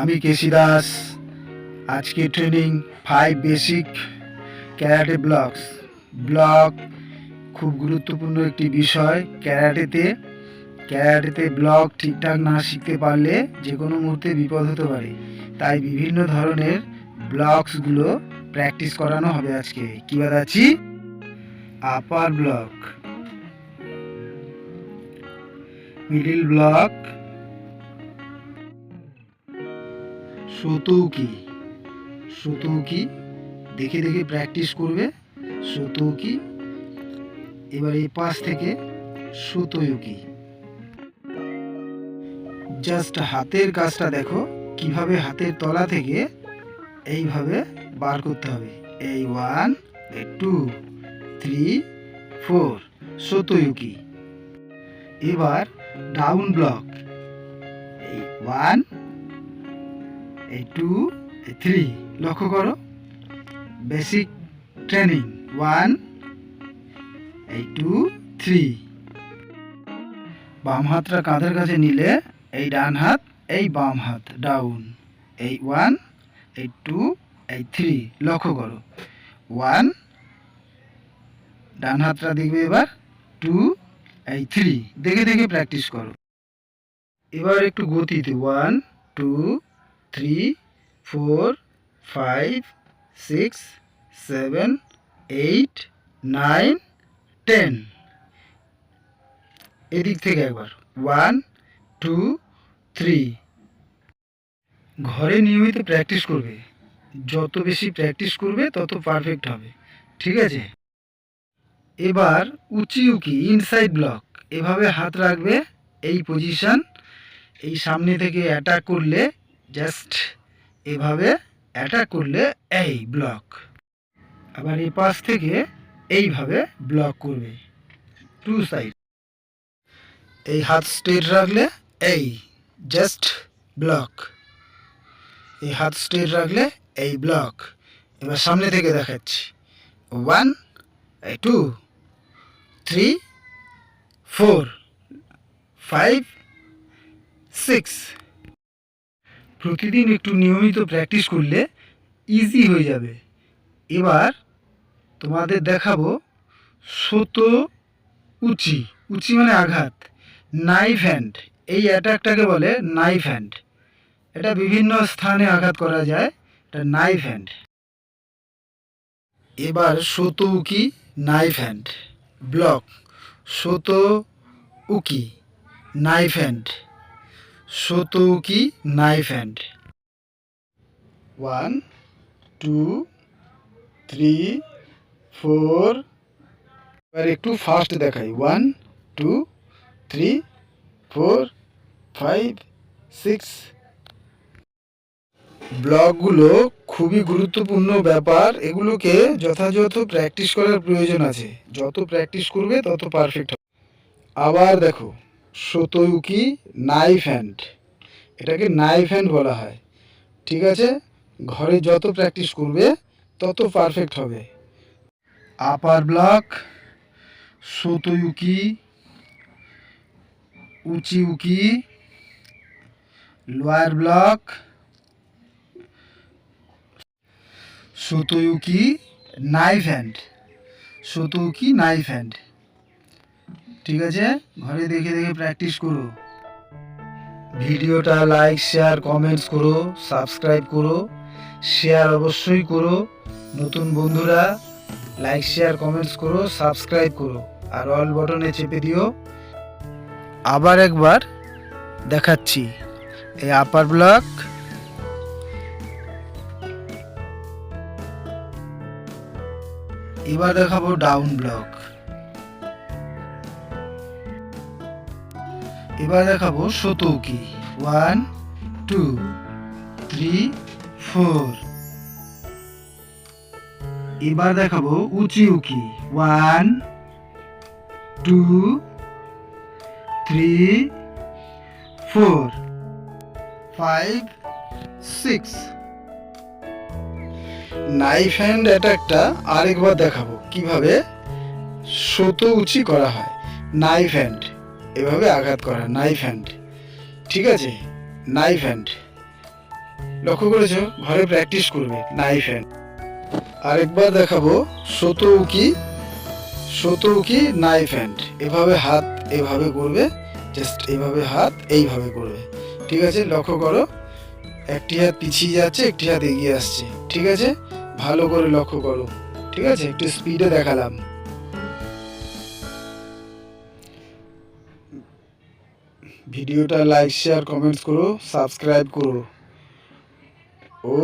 আমি কেসি দাস। আজকে training five basic karate blocks block খুব গুরুত্বপূর্ণ একটি বিষয়। ক্যারাটেতে ক্যারাটেতে ব্লক ঠিকঠাক না শিখতে পারলে যে কোনো মুহূর্তে বিপদ হতে পারে। তাই বিভিন্ন ধরনের ব্লকসগুলো প্র্যাকটিস করানো হবে আজকে। কি বাদাচ্ছি? আপার ব্লক মিডিল ব্লক সতৌকি সতৌকি দেখে দেখে প্র্যাকটিস করবে। সতৌকি এবার এই পাশ থেকে সতয়ুকি জাস্ট হাতের কাজটা দেখো, কীভাবে হাতের তলা থেকে এইভাবে বার করতে হবে। এই ওয়ান টু থ্রি ফোর সতয়ুকি এবার ডাউন ব্লক এই ওয়ান এই টু এই থ্রি লক্ষ্য করো। বেসিক ট্রেনিং ওয়ান এই টু থ্রি বাম হাতটা কাঁধের কাছে নিলে এই ডান হাত, এই বাম হাত ডাউন এই ওয়ান এই টু এই থ্রি লক্ষ্য করো। ওয়ান ডান হাতটা দেখবে এবার। টু এই থ্রি দেখে দেখে প্র্যাকটিস করো। এবার একটু গতিতে one two three four five six seven eight nine ten এদিক থেকে একবার। ওয়ান টু থ্রি ঘরে নিয়মিত প্র্যাকটিস করবে। যত বেশি প্র্যাকটিস করবে, তত পারফেক্ট হবে। ঠিক আছে? এবার উঁচি উকি ইনসাইড ব্লক এভাবে হাত রাখবে, এই পজিশন এই সামনে থেকে অ্যাটাক করলে জাস্ট এভাবে অ্যাটাক করলে এই ব্লক আবার এই পাশ থেকে এইভাবে ব্লক করবে। টু সাইড এই হাত স্ট্রেট রাখলে এই জাস্ট ব্লক এই হাত স্ট্রেট রাখলে এই ব্লক এবার সামনে থেকে দেখাচ্ছি। ওয়ান এই two three four five six প্রতিদিন একটু নিয়মিত প্র্যাকটিস করলে ইজি হয়ে যাবে। এবার তোমাদের দেখাবো শত উচি। উচি মানে আঘাত। নাইফ হ্যান্ড এই অ্যাটাকটাকে বলে নাইফ হ্যান্ড এটা বিভিন্ন স্থানে আঘাত করা যায়। এটা নাইফ হ্যান্ড এবার শত উকি নাইফ হ্যান্ড ব্লক শত উকি নাইফ হ্যান্ড শত উকি knife hand one two three four এবার একটু ফাস্ট দেখাই। One two three four five six ব্লকগুলো খুবই গুরুত্বপূর্ণ ব্যাপার। এগুলোকে যথাযথ প্র্যাকটিস করার প্রয়োজন আছে। যত প্র্যাকটিস করবে, তত পারফেক্ট হবে। আবার দেখো। সতয়ুকি নাইফ হ্যান্ড এটাকে নাইফ হ্যান্ড বলা হয়। ঠিক আছে? ঘরে যত প্র্যাকটিস করবে, তত পারফেক্ট হবে। আপার ব্লক সতয়ুকি উচি উকি লোয়ার ব্লক সতয়ুকি নাইফ হ্যান্ড সতয়ুকি নাইফ হ্যান্ড ঠিক আছে? ঘরে দেখে দেখে প্র্যাকটিস করো। ভিডিওটা লাইক শেয়ার কমেন্টস করো সাবস্ক্রাইব করো শেয়ার অবশ্যই করো। নতুন বন্ধুরা লাইক শেয়ার কমেন্টস করো সাবস্ক্রাইব করো, আর অল বটনে চেপে দিও। আবার একবার দেখাচ্ছি এই আপার ব্লক এবার দেখাবো ডাউন ব্লক এবার দেখাবো সতৌকি ওয়ান টু থ্রি ফোর এবার দেখাবো উচি উকি। One two three four five six knife hand অ্যাটাকটা আরেকবার দেখাবো। কীভাবে? শত উঁচি করা হয়। নাইফ হ্যান্ড এভাবে আঘাত করা নাইফ হ্যান্ড ঠিক আছে? নাইফ হ্যান্ড লক্ষ্য করেছ? ঘরে প্র্যাকটিস করবে নাইফ হ্যান্ড আরেকবার দেখাবো শতৌকি শতৌকি নাইফ হ্যান্ড এভাবে হাত এভাবে করবে জাস্ট এভাবে হাত এইভাবে করবে। ঠিক আছে? লক্ষ্য করো, একটি হাত পিছিয়ে যাচ্ছে, একটি হাত এগিয়ে আসছে। ঠিক আছে? ভালো করে লক্ষ্য করো। ঠিক আছে? একটু স্পিডে দেখালাম। ভিডিওটা লাইক শেয়ার কমেন্টস করো সাবস্ক্রাইব করো। ও